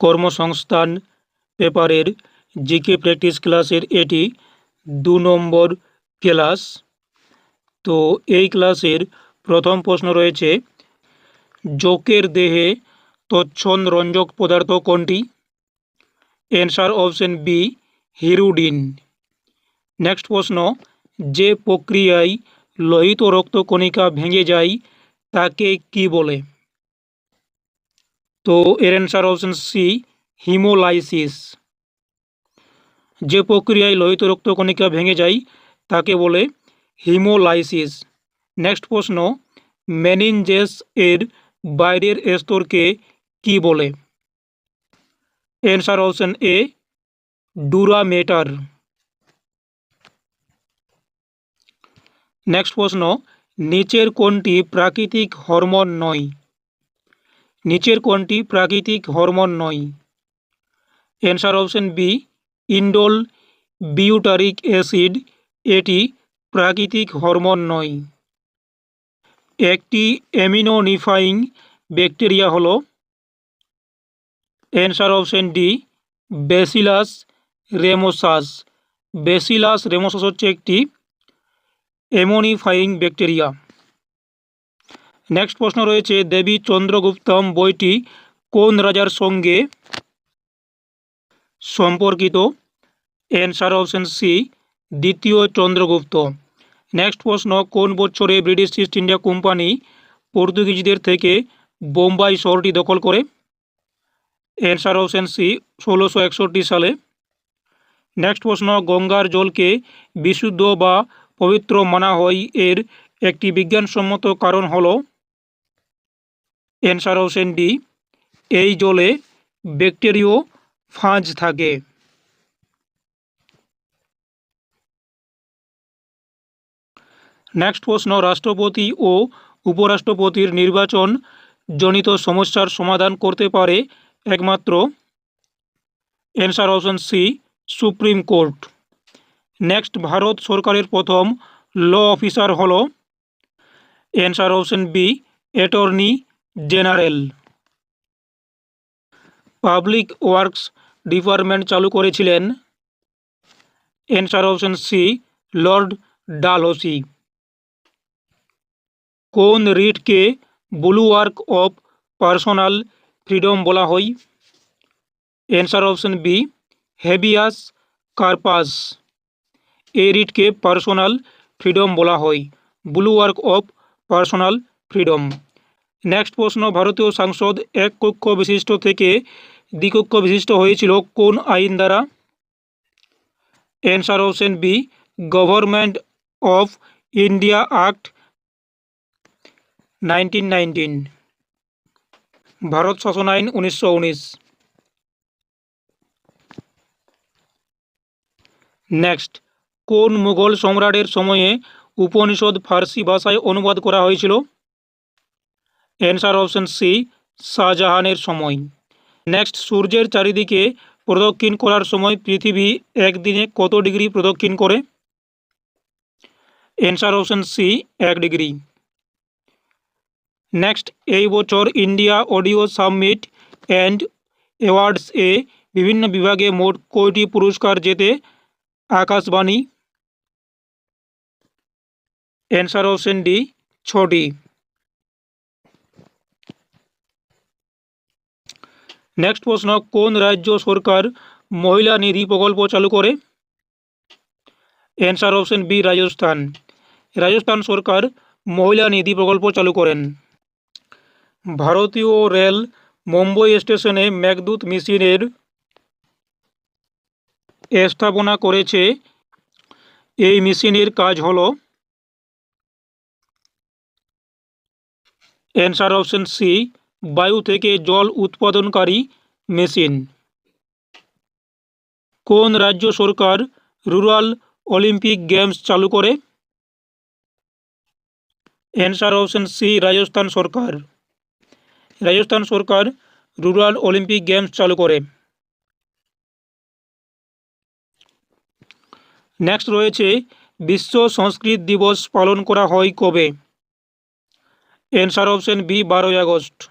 কর্মসংস্থান পেপারের GK practice ক্লাসের এটি দু নম্বর ক্লাস। তো এই ক্লাসের প্রথম প্রশ্ন রয়েছে, জোকের দেহে তচ্ছন রঞ্জক পদার্থ কোনটি? Answer option B hirudin. Next প্রশ্ন, যে প্রক্রিয়ায় লোহিত রক্তকণিকা ভেঙে যায়, তাকে কি বলে? তো এর অ্যান্সার অপশন সি হিমোলাইসিস যে প্রক্রিয়ায় লোহিত রক্তকণিকা ভেঙে যায়, তাকে বলে হিমোলাইসিস নেক্সট প্রশ্ন মেনিনজেস এর বাইরের স্তরকে কি বলে? Answer option A dura mater next প্রশ্ন, নিচের কোনটি প্রাকৃতিক হরমোন নয়? নিচের কোনটি প্রাকৃতিক হরমোন নয়। Answer option B indole butyric acid এটি প্রাকৃতিক হরমোন নয়। একটি অ্যামিনোনিফাইং ব্যাকটেরিয়া হল। Answer option D bacillus ramosus bacillus ramosus হচ্ছে একটি অ্যামোনিফাইং ব্যাকটেরিয়া নেক্সট প্রশ্ন রয়েছে, দেবী চন্দ্রগুপ্তম বইটি কোন রাজার সঙ্গে সম্পর্কিত? অ্যান্সার অপশন সি দ্বিতীয় চন্দ্রগুপ্ত। নেক্সট প্রশ্ন, কোন বছরে ব্রিটিশ ইস্ট ইন্ডিয়া কোম্পানি পর্তুগিজদের থেকে বোম্বাই শহরটি দখল করে? অ্যান্সার অপশন সি ষোলোশো সালে। নেক্সট প্রশ্ন, গঙ্গার জলকে বিশুদ্ধ বা পবিত্র মানা হয় এর একটি বিজ্ঞানসম্মত কারণ হল? অ্যান্সার অপশন ডি এই জলে ব্যাকটেরিয় ফাঁজ থাকে। নেক্সট প্রশ্ন, রাষ্ট্রপতি ও উপরাষ্ট্রপতির নির্বাচন জনিত সমস্যার সমাধান করতে পারে একমাত্র answer option C, Supreme Court. Next Bharat সরকারের প্রথম ল অফিসার হল answer option B, attorney general. Public works department চালু করেছিলেন answer option C. Lord Dalhousie. কোন রিটকে বুলুয়ার্ক অফ পার্সোনাল ফ্রিডম বলা হয়? Answer option B. হেবিয়াস কার্পাস। এই রিটকে পার্সোনাল ফ্রিডম বলা হয়, bulwark of personal freedom. Next প্রশ্ন, ভারতীয় সাংসদ এক কক্ষ বিশিষ্ট থেকে দ্বিকক্ষ বিশিষ্ট হয়েছিল কোন আইন দ্বারা? Answer option B Government of India Act nineteen nineteen Bharat শাসন আইন উনিশশো উনিশ। নেক্সট কোন মুঘল সম্রাটের সময়ে উপনিষদ ফার্সি ভাষায় অনুবাদ করা হয়েছিল? অ্যান্সার অপশন সি শাহজাহানের সময় নেক্সট সূর্যের চারিদিকে প্রদক্ষিণ করার সময় পৃথিবী একদিনে কত ডিগ্রি প্রদক্ষিণ করে অ্যান্সার অপশন সি এক ডিগ্রি নেক্সট এই বছর India Audio Submit and Awards এ বিভিন্ন বিভাগে মোট কয়টি পুরস্কার জেতে আকাশবাণী অ্যান্সার অপশন ডি ছটি নেক্সট প্রশ্ন, কোন রাজ্য সরকার মহিলা নিধি প্রকল্প চালু করে? Answer option B Rajasthan Rajasthan সরকার মহিলা নিধি প্রকল্প চালু করেন। ভারতীয় রেল মুম্বই স্টেশনে মেঘদূত মেশিনের স্থাপনা করেছে। এই মেশিনের কাজ হল অ্যান্সার অপশন সি বায়ু থেকে জল উৎপাদনকারী মেশিন। কোন রাজ্য সরকার রুরাল অলিম্পিক গেমস চালু করে? অ্যান্সার অপশন সি, রাজস্থান সরকার। রাজস্থান সরকার রুরাল অলিম্পিক গেমস চালু করে। নেক্সট রয়েছে, বিশ্ব সংস্কৃত দিবস পালন করা হয় কবে? অ্যান্সার অপশন বি, বারোই আগস্ট।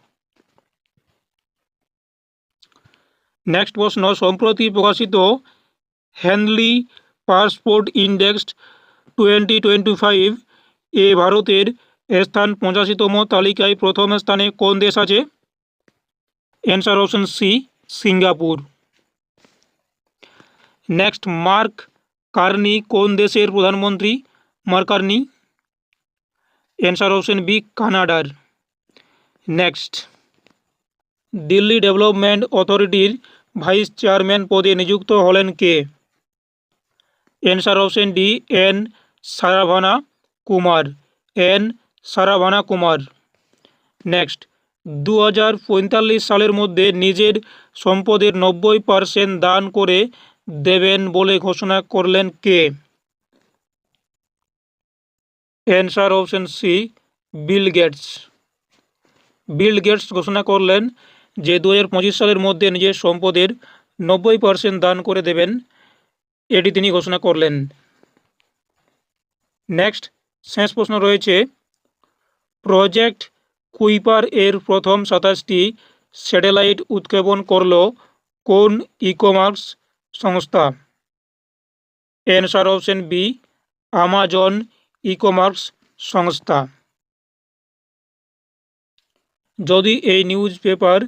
নেক্সট প্রশ্ন, সম্প্রতি প্রকাশিত Henley passport indexed twenty twenty five এ ভারতের স্থান পঁচাশিতম তালিকায় প্রথম স্থানে কোন দেশ আছে? Answer option C Singapore. Next Mark Carney কোন দেশের প্রধানমন্ত্রী? Mark Carney answer option B কানাডার। নেক্সট দিল্লি ডেভেলপমেন্ট অথরিটির ভাইস চেয়ারম্যান পদে নিযুক্ত হলেন কে? Answer option D N Saravana Kumar. N Saravana Kumar. Next দু হাজার পঁয়তাল্লিশ সালের মধ্যে নিজের সম্পদের নব্বই পার্সেন্ট দান করে দেবেন বলে ঘোষণা করলেন কে? Answer option C Bill Gates. Bill Gates ঘোষণা করলেন যে দু হাজার পঁচিশ সালের মধ্যে নিজের সম্পদের নব্বই পার্সেন্ট দান করে দেবেন, এটি তিনি ঘোষণা করলেন। নেক্সট শেষ প্রশ্ন রয়েছে প্রজেক্ট কুইপার এর প্রথম সাতাশটি স্যাটেলাইট উৎক্ষেপণ করল কোন ই কমার্স সংস্থা? Answer option B Amazon e commerce সংস্থা। যদি এই নিউজ পেপার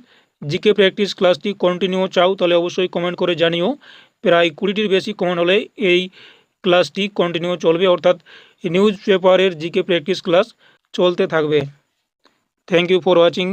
জিকে প্র্যাকটিস ক্লাসটি কন্টিনিউ চাও, তাহলে অবশ্যই কমেন্ট করে জানিও। প্রায় কুড়িটির বেশি কমেন্ট হলে এই ক্লাসটি কন্টিনিউ চলবে, অর্থাৎ নিউজ পেপারের জিকে প্র্যাকটিস ক্লাস চলতে থাকবে। Thank you for watching